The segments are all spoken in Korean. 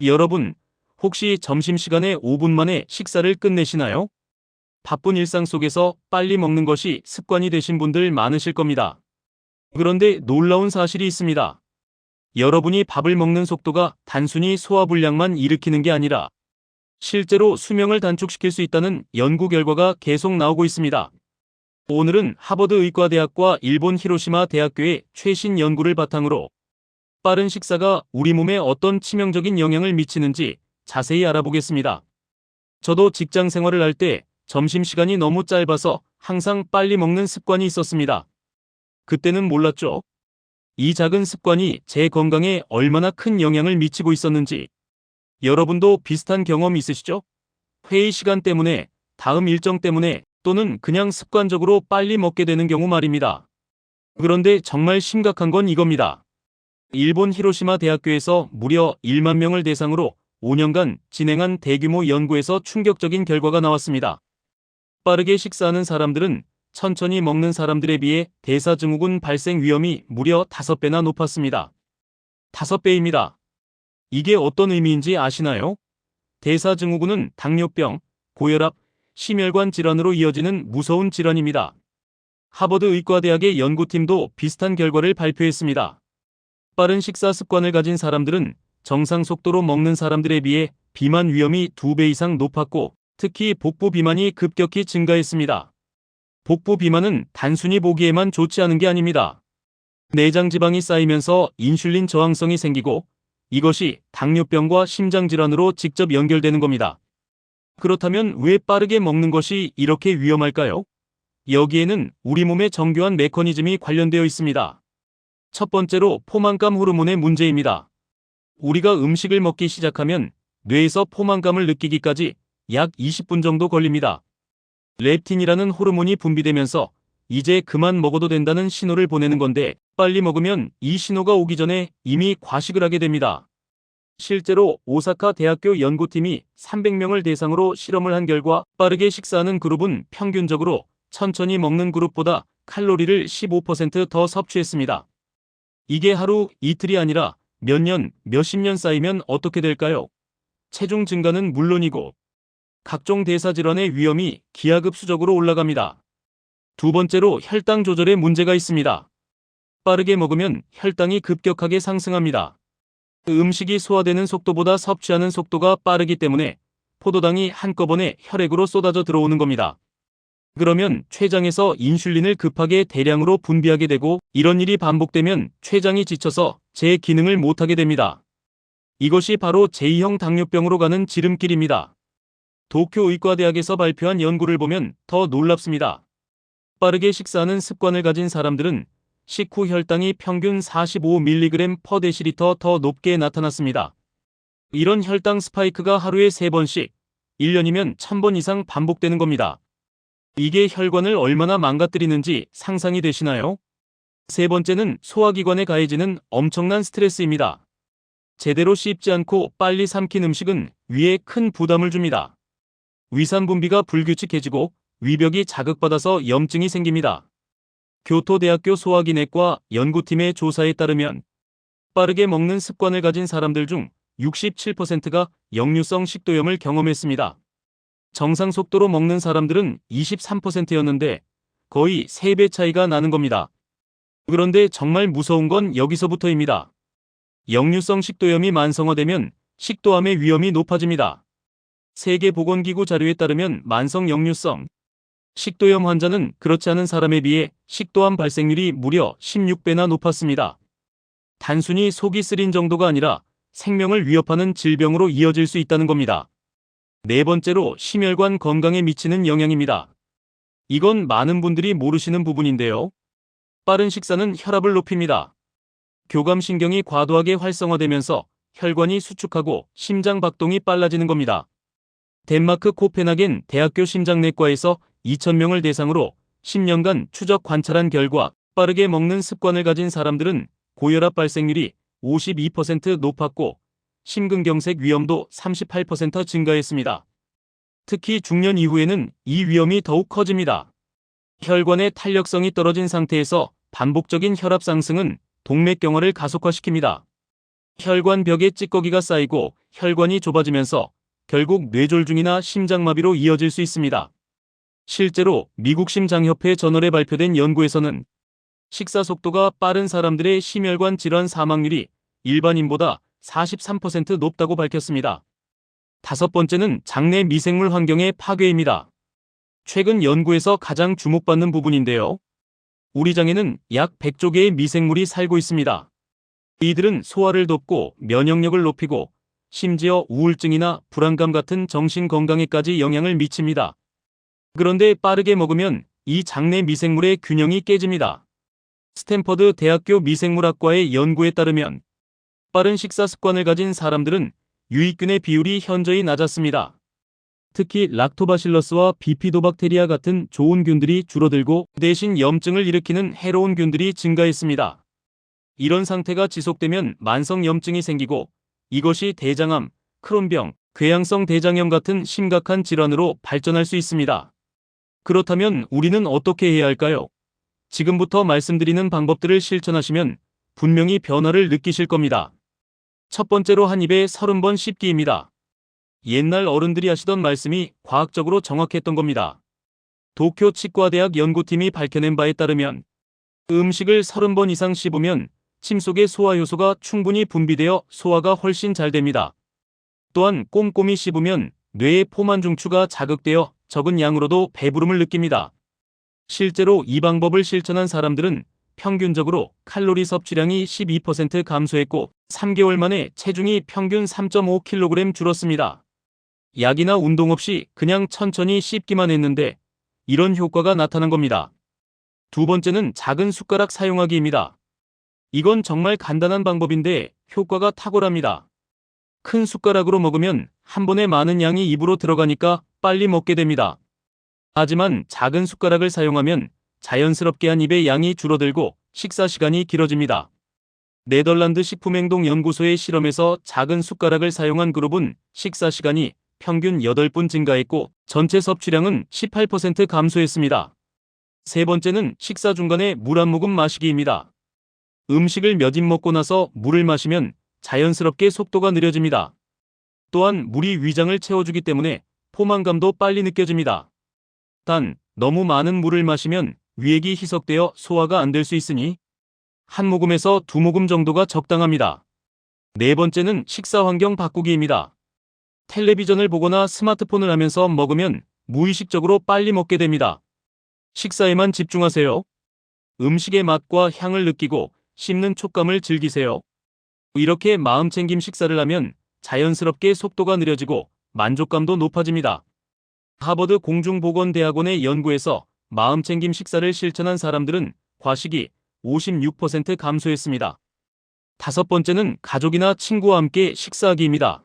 여러분, 혹시 점심시간에 5분 만에 식사를 끝내시나요? 바쁜 일상 속에서 빨리 먹는 것이 습관이 되신 분들 많으실 겁니다. 그런데 놀라운 사실이 있습니다. 여러분이 밥을 먹는 속도가 단순히 소화불량만 일으키는 게 아니라 실제로 수명을 단축시킬 수 있다는 연구 결과가 계속 나오고 있습니다. 오늘은 하버드 의과대학과 일본 히로시마 대학교의 최신 연구를 바탕으로 빠른 식사가 우리 몸에 어떤 치명적인 영향을 미치는지 자세히 알아보겠습니다. 저도 직장 생활을 할 때 점심시간이 너무 짧아서 항상 빨리 먹는 습관이 있었습니다. 그때는 몰랐죠. 이 작은 습관이 제 건강에 얼마나 큰 영향을 미치고 있었는지 여러분도 비슷한 경험 있으시죠? 회의 시간 때문에, 다음 일정 때문에 또는 그냥 습관적으로 빨리 먹게 되는 경우 말입니다. 그런데 정말 심각한 건 이겁니다. 일본 히로시마 대학교에서 무려 1만 명을 대상으로 5년간 진행한 대규모 연구에서 충격적인 결과가 나왔습니다. 빠르게 식사하는 사람들은 천천히 먹는 사람들에 비해 대사증후군 발생 위험이 무려 5배나 높았습니다. 5배입니다. 이게 어떤 의미인지 아시나요? 대사증후군은 당뇨병, 고혈압, 심혈관 질환으로 이어지는 무서운 질환입니다. 하버드 의과대학의 연구팀도 비슷한 결과를 발표했습니다. 빠른 식사 습관을 가진 사람들은 정상 속도로 먹는 사람들에 비해 비만 위험이 2배 이상 높았고 특히 복부 비만이 급격히 증가했습니다. 복부 비만은 단순히 보기에만 좋지 않은 게 아닙니다. 내장 지방이 쌓이면서 인슐린 저항성이 생기고 이것이 당뇨병과 심장질환으로 직접 연결되는 겁니다. 그렇다면 왜 빠르게 먹는 것이 이렇게 위험할까요? 여기에는 우리 몸의 정교한 메커니즘이 관련되어 있습니다. 첫 번째로 포만감 호르몬의 문제입니다. 우리가 음식을 먹기 시작하면 뇌에서 포만감을 느끼기까지 약 20분 정도 걸립니다. 렙틴이라는 호르몬이 분비되면서 이제 그만 먹어도 된다는 신호를 보내는 건데 빨리 먹으면 이 신호가 오기 전에 이미 과식을 하게 됩니다. 실제로 오사카 대학교 연구팀이 300명을 대상으로 실험을 한 결과 빠르게 식사하는 그룹은 평균적으로 천천히 먹는 그룹보다 칼로리를 15%더 섭취했습니다. 이게 하루 이틀이 아니라 몇 년, 몇십 년 쌓이면 어떻게 될까요? 체중 증가는 물론이고 각종 대사질환의 위험이 기하급수적으로 올라갑니다. 두 번째로 혈당 조절에 문제가 있습니다. 빠르게 먹으면 혈당이 급격하게 상승합니다. 음식이 소화되는 속도보다 섭취하는 속도가 빠르기 때문에 포도당이 한꺼번에 혈액으로 쏟아져 들어오는 겁니다. 그러면 췌장에서 인슐린을 급하게 대량으로 분비하게 되고 이런 일이 반복되면 췌장이 지쳐서 제 기능을 못하게 됩니다. 이것이 바로 제2형 당뇨병으로 가는 지름길입니다. 도쿄 의과대학에서 발표한 연구를 보면 더 놀랍습니다. 빠르게 식사하는 습관을 가진 사람들은 식후 혈당이 평균 45mg per 데시리터 더 높게 나타났습니다. 이런 혈당 스파이크가 하루에 3번씩 1년이면 1000번 이상 반복되는 겁니다. 이게 혈관을 얼마나 망가뜨리는지 상상이 되시나요? 세 번째는 소화기관에 가해지는 엄청난 스트레스입니다. 제대로 씹지 않고 빨리 삼킨 음식은 위에 큰 부담을 줍니다. 위산 분비가 불규칙해지고 위벽이 자극받아서 염증이 생깁니다. 교토대학교 소화기내과 연구팀의 조사에 따르면 빠르게 먹는 습관을 가진 사람들 중 67%가 역류성 식도염을 경험했습니다. 정상 속도로 먹는 사람들은 23%였는데 거의 3배 차이가 나는 겁니다. 그런데 정말 무서운 건 여기서부터입니다. 역류성 식도염이 만성화되면 식도암의 위험이 높아집니다. 세계보건기구 자료에 따르면 만성 역류성 식도염 환자는 그렇지 않은 사람에 비해 식도암 발생률이 무려 16배나 높았습니다. 단순히 속이 쓰린 정도가 아니라 생명을 위협하는 질병으로 이어질 수 있다는 겁니다. 네 번째로 심혈관 건강에 미치는 영향입니다. 이건 많은 분들이 모르시는 부분인데요. 빠른 식사는 혈압을 높입니다. 교감신경이 과도하게 활성화되면서 혈관이 수축하고 심장 박동이 빨라지는 겁니다. 덴마크 코펜하겐 대학교 심장내과에서 2,000명을 대상으로 10년간 추적 관찰한 결과 빠르게 먹는 습관을 가진 사람들은 고혈압 발생률이 52% 높았고 심근경색 위험도 38% 증가했습니다. 특히 중년 이후에는 이 위험이 더욱 커집니다. 혈관의 탄력성이 떨어진 상태에서 반복적인 혈압 상승은 동맥경화를 가속화시킵니다. 혈관 벽에 찌꺼기가 쌓이고 혈관이 좁아지면서 결국 뇌졸중이나 심장마비로 이어질 수 있습니다. 실제로 미국 심장협회 저널에 발표된 연구에서는 식사 속도가 빠른 사람들의 심혈관 질환 사망률이 일반인보다 43% 높다고 밝혔습니다. 다섯 번째는 장내 미생물 환경의 파괴입니다. 최근 연구에서 가장 주목받는 부분인데요. 우리 장에는 약 100조 개의 미생물이 살고 있습니다. 이들은 소화를 돕고 면역력을 높이고 심지어 우울증이나 불안감 같은 정신 건강에까지 영향을 미칩니다. 그런데 빠르게 먹으면 이 장내 미생물의 균형이 깨집니다. 스탠퍼드 대학교 미생물학과의 연구에 따르면 빠른 식사 습관을 가진 사람들은 유익균의 비율이 현저히 낮았습니다. 특히 락토바실러스와 비피도박테리아 같은 좋은 균들이 줄어들고 대신 염증을 일으키는 해로운 균들이 증가했습니다. 이런 상태가 지속되면 만성 염증이 생기고 이것이 대장암, 크론병, 궤양성 대장염 같은 심각한 질환으로 발전할 수 있습니다. 그렇다면 우리는 어떻게 해야 할까요? 지금부터 말씀드리는 방법들을 실천하시면 분명히 변화를 느끼실 겁니다. 첫 번째로 한 입에 30번 씹기입니다. 옛날 어른들이 하시던 말씀이 과학적으로 정확했던 겁니다. 도쿄 치과대학 연구팀이 밝혀낸 바에 따르면 음식을 30번 이상 씹으면 침 속의 소화 효소가 충분히 분비되어 소화가 훨씬 잘 됩니다. 또한 꼼꼼히 씹으면 뇌의 포만 중추가 자극되어 적은 양으로도 배부름을 느낍니다. 실제로 이 방법을 실천한 사람들은 평균적으로 칼로리 섭취량이 12% 감소했고 3개월 만에 체중이 평균 3.5kg 줄었습니다. 약이나 운동 없이 그냥 천천히 씹기만 했는데 이런 효과가 나타난 겁니다. 두 번째는 작은 숟가락 사용하기입니다. 이건 정말 간단한 방법인데 효과가 탁월합니다. 큰 숟가락으로 먹으면 한 번에 많은 양이 입으로 들어가니까 빨리 먹게 됩니다. 하지만 작은 숟가락을 사용하면 자연스럽게 한 입의 양이 줄어들고 식사 시간이 길어집니다. 네덜란드 식품행동연구소의 실험에서 작은 숟가락을 사용한 그룹은 식사 시간이 평균 8분 증가했고 전체 섭취량은 18% 감소했습니다. 세 번째는 식사 중간에 물 한 모금 마시기입니다. 음식을 몇 입 먹고 나서 물을 마시면 자연스럽게 속도가 느려집니다. 또한 물이 위장을 채워주기 때문에 포만감도 빨리 느껴집니다. 단, 너무 많은 물을 마시면 위액이 희석되어 소화가 안 될 수 있으니 한 모금에서 두 모금 정도가 적당합니다. 네 번째는 식사 환경 바꾸기입니다. 텔레비전을 보거나 스마트폰을 하면서 먹으면 무의식적으로 빨리 먹게 됩니다. 식사에만 집중하세요. 음식의 맛과 향을 느끼고 씹는 촉감을 즐기세요. 이렇게 마음챙김 식사를 하면 자연스럽게 속도가 느려지고 만족감도 높아집니다. 하버드 공중보건대학원의 연구에서 마음챙김 식사를 실천한 사람들은 과식이 56% 감소했습니다. 다섯 번째는 가족이나 친구와 함께 식사하기입니다.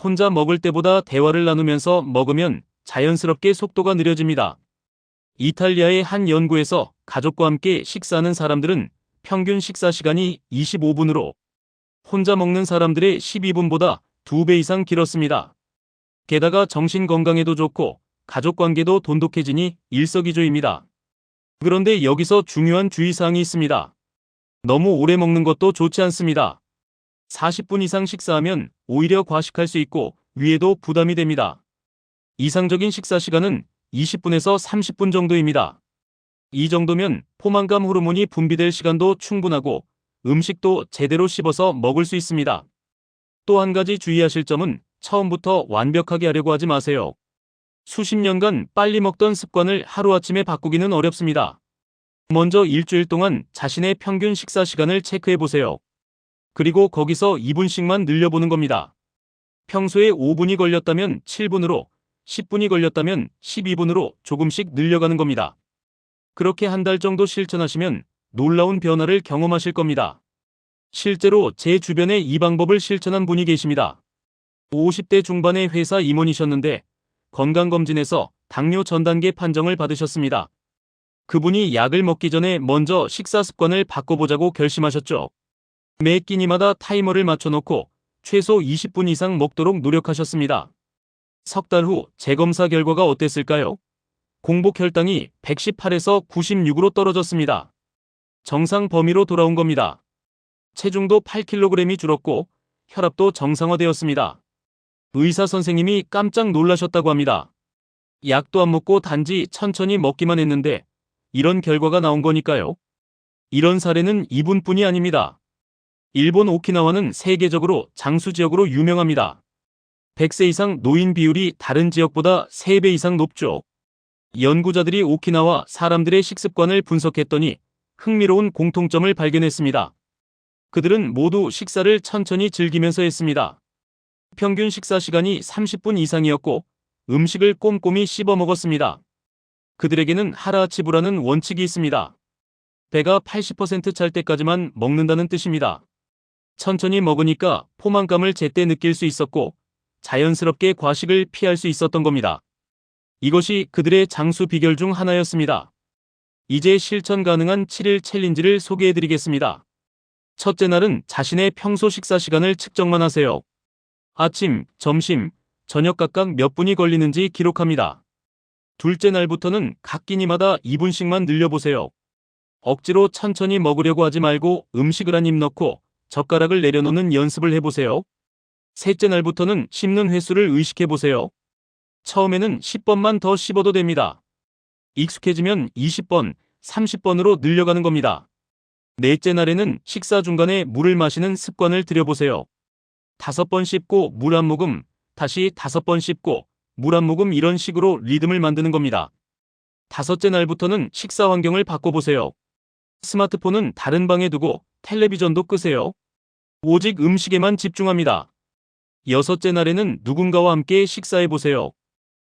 혼자 먹을 때보다 대화를 나누면서 먹으면 자연스럽게 속도가 느려집니다. 이탈리아의 한 연구에서 가족과 함께 식사하는 사람들은 평균 식사 시간이 25분으로 혼자 먹는 사람들의 12분보다 2배 이상 길었습니다. 게다가 정신 건강에도 좋고 가족 관계도 돈독해지니 일석이조입니다. 그런데 여기서 중요한 주의사항이 있습니다. 너무 오래 먹는 것도 좋지 않습니다. 40분 이상 식사하면 오히려 과식할 수 있고 위에도 부담이 됩니다. 이상적인 식사 시간은 20분에서 30분 정도입니다. 이 정도면 포만감 호르몬이 분비될 시간도 충분하고 음식도 제대로 씹어서 먹을 수 있습니다. 또 한 가지 주의하실 점은 처음부터 완벽하게 하려고 하지 마세요. 수십 년간 빨리 먹던 습관을 하루아침에 바꾸기는 어렵습니다. 먼저 일주일 동안 자신의 평균 식사 시간을 체크해 보세요. 그리고 거기서 2분씩만 늘려보는 겁니다. 평소에 5분이 걸렸다면 7분으로, 10분이 걸렸다면 12분으로 조금씩 늘려가는 겁니다. 그렇게 한 달 정도 실천하시면 놀라운 변화를 경험하실 겁니다. 실제로 제 주변에 이 방법을 실천한 분이 계십니다. 50대 중반의 회사 임원이셨는데 건강검진에서 당뇨 전 단계 판정을 받으셨습니다. 그분이 약을 먹기 전에 먼저 식사 습관을 바꿔보자고 결심하셨죠. 매 끼니마다 타이머를 맞춰놓고 최소 20분 이상 먹도록 노력하셨습니다. 석 달 후 재검사 결과가 어땠을까요? 공복 혈당이 118에서 96으로 떨어졌습니다. 정상 범위로 돌아온 겁니다. 체중도 8kg이 줄었고 혈압도 정상화되었습니다. 의사 선생님이 깜짝 놀라셨다고 합니다. 약도 안 먹고 단지 천천히 먹기만 했는데 이런 결과가 나온 거니까요. 이런 사례는 이분뿐이 아닙니다. 일본 오키나와는 세계적으로 장수 지역으로 유명합니다. 100세 이상 노인 비율이 다른 지역보다 3배 이상 높죠. 연구자들이 오키나와 사람들의 식습관을 분석했더니 흥미로운 공통점을 발견했습니다. 그들은 모두 식사를 천천히 즐기면서 했습니다. 평균 식사 시간이 30분 이상이었고 음식을 꼼꼼히 씹어 먹었습니다. 그들에게는 하라치부라는 원칙이 있습니다. 배가 80%찰 때까지만 먹는다는 뜻입니다. 천천히 먹으니까 포만감을 제때 느낄 수 있었고 자연스럽게 과식을 피할 수 있었던 겁니다. 이것이 그들의 장수 비결 중 하나였습니다. 이제 실천 가능한 7일 챌린지를 소개해 드리겠습니다. 첫째 날은 자신의 평소 식사 시간을 측정만 하세요. 아침, 점심, 저녁 각각 몇 분이 걸리는지 기록합니다. 둘째 날부터는 각 끼니마다 2분씩만 늘려보세요. 억지로 천천히 먹으려고 하지 말고 음식을 한 입 넣고 젓가락을 내려놓는 연습을 해보세요. 셋째 날부터는 씹는 횟수를 의식해보세요. 처음에는 10번만 더 씹어도 됩니다. 익숙해지면 20번, 30번으로 늘려가는 겁니다. 넷째 날에는 식사 중간에 물을 마시는 습관을 들여보세요. 다섯 번 씹고 물 한 모금, 다시 다섯 번 씹고 물 한 모금 이런 식으로 리듬을 만드는 겁니다. 다섯째 날부터는 식사 환경을 바꿔보세요. 스마트폰은 다른 방에 두고 텔레비전도 끄세요. 오직 음식에만 집중합니다. 여섯째 날에는 누군가와 함께 식사해보세요.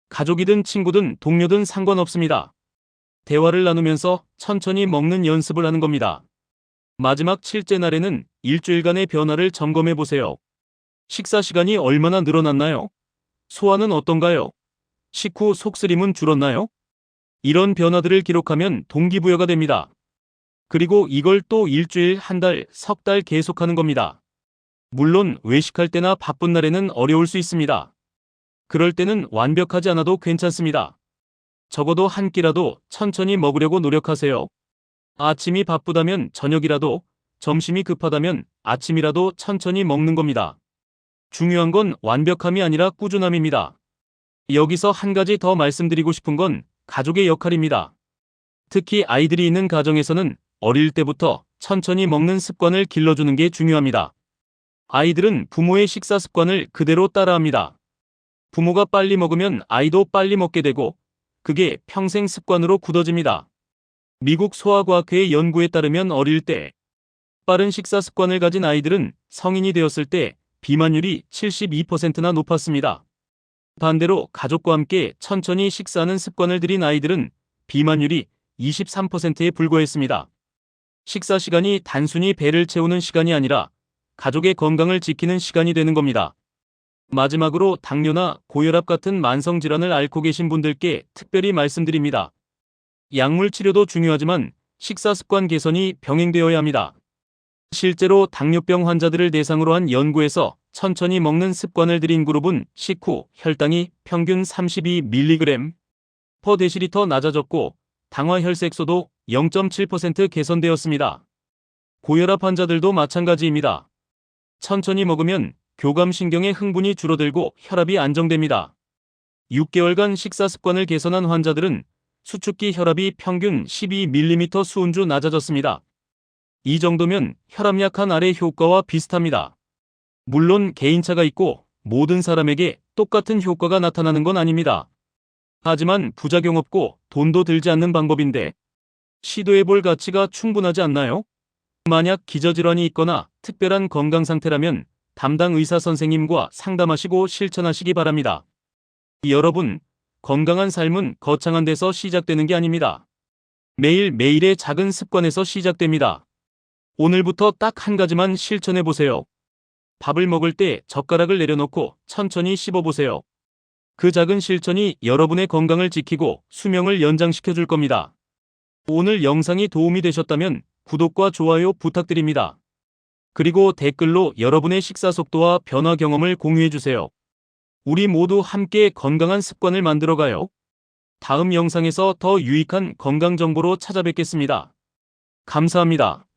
가족이든 친구든 동료든 상관없습니다. 대화를 나누면서 천천히 먹는 연습을 하는 겁니다. 마지막 칠째 날에는 일주일간의 변화를 점검해보세요. 식사 시간이 얼마나 늘어났나요? 소화는 어떤가요? 식후 속쓰림은 줄었나요? 이런 변화들을 기록하면 동기부여가 됩니다. 그리고 이걸 또 일주일, 한 달, 석 달 계속하는 겁니다. 물론 외식할 때나 바쁜 날에는 어려울 수 있습니다. 그럴 때는 완벽하지 않아도 괜찮습니다. 적어도 한 끼라도 천천히 먹으려고 노력하세요. 아침이 바쁘다면 저녁이라도, 점심이 급하다면 아침이라도 천천히 먹는 겁니다. 중요한 건 완벽함이 아니라 꾸준함입니다. 여기서 한 가지 더 말씀드리고 싶은 건 가족의 역할입니다. 특히 아이들이 있는 가정에서는 어릴 때부터 천천히 먹는 습관을 길러주는 게 중요합니다. 아이들은 부모의 식사 습관을 그대로 따라합니다. 부모가 빨리 먹으면 아이도 빨리 먹게 되고 그게 평생 습관으로 굳어집니다. 미국 소아과학회의 연구에 따르면 어릴 때 빠른 식사 습관을 가진 아이들은 성인이 되었을 때 비만율이 72%나 높았습니다. 반대로 가족과 함께 천천히 식사하는 습관을 들인 아이들은 비만율이 23%에 불과했습니다. 식사 시간이 단순히 배를 채우는 시간이 아니라 가족의 건강을 지키는 시간이 되는 겁니다. 마지막으로 당뇨나 고혈압 같은 만성질환을 앓고 계신 분들께 특별히 말씀드립니다. 약물 치료도 중요하지만 식사 습관 개선이 병행되어야 합니다. 실제로 당뇨병 환자들을 대상으로 한 연구에서 천천히 먹는 습관을 들인 그룹은 식후 혈당이 평균 32mg 퍼 데시리터 낮아졌고 당화 혈색소도 0.7% 개선되었습니다. 고혈압 환자들도 마찬가지입니다. 천천히 먹으면 교감신경의 흥분이 줄어들고 혈압이 안정됩니다. 6개월간 식사 습관을 개선한 환자들은 수축기 혈압이 평균 12mm 수은주 낮아졌습니다. 이 정도면 혈압 약한 아래 효과와 비슷합니다. 물론 개인차가 있고 모든 사람에게 똑같은 효과가 나타나는 건 아닙니다. 하지만 부작용 없고 돈도 들지 않는 방법인데 시도해 볼 가치가 충분하지 않나요? 만약 기저질환이 있거나 특별한 건강 상태라면 담당 의사 선생님과 상담하시고 실천하시기 바랍니다. 여러분, 건강한 삶은 거창한 데서 시작되는 게 아닙니다. 매일매일의 작은 습관에서 시작됩니다. 오늘부터 딱 한 가지만 실천해 보세요. 밥을 먹을 때 젓가락을 내려놓고 천천히 씹어 보세요. 그 작은 실천이 여러분의 건강을 지키고 수명을 연장시켜 줄 겁니다. 오늘 영상이 도움이 되셨다면 구독과 좋아요 부탁드립니다. 그리고 댓글로 여러분의 식사 속도와 변화 경험을 공유해 주세요. 우리 모두 함께 건강한 습관을 만들어 가요. 다음 영상에서 더 유익한 건강 정보로 찾아뵙겠습니다. 감사합니다.